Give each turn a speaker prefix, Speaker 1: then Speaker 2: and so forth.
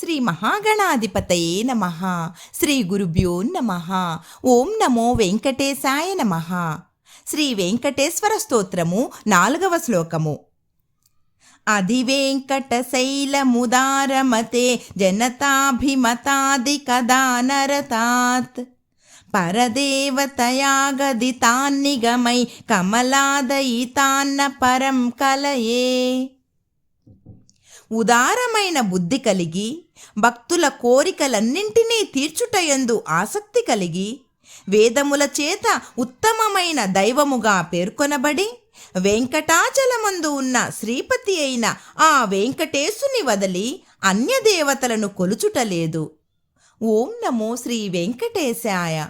Speaker 1: శ్రీ మహాగణాధిపతయే నమ. శ్రీ గురుభ్యో నమ. ఓం నమో వెంకటేశాయ నమ. శ్రీ వెంకటేశ్వర స్తోత్రము నాలుగవ శ్లోకము. అధివేంకటశైలముదారమతే జనతాభిమతాదికదానరతాత్. పరదేవతయాగదితాన్నిగమై కమలాదయితాన్న పరం కలయే. ఉదారమైన బుద్ధి కలిగి భక్తుల కోరికలన్నింటినీ తీర్చుటయందు ఆసక్తి కలిగి వేదముల చేత ఉత్తమమైన దైవముగా పేర్కొనబడి వెంకటాచలమందు ఉన్న శ్రీపతి అయిన ఆ వెంకటేశుని వదలి అన్యదేవతలను కొలుచుటలేదు. ఓం నమో శ్రీ వెంకటేశాయ.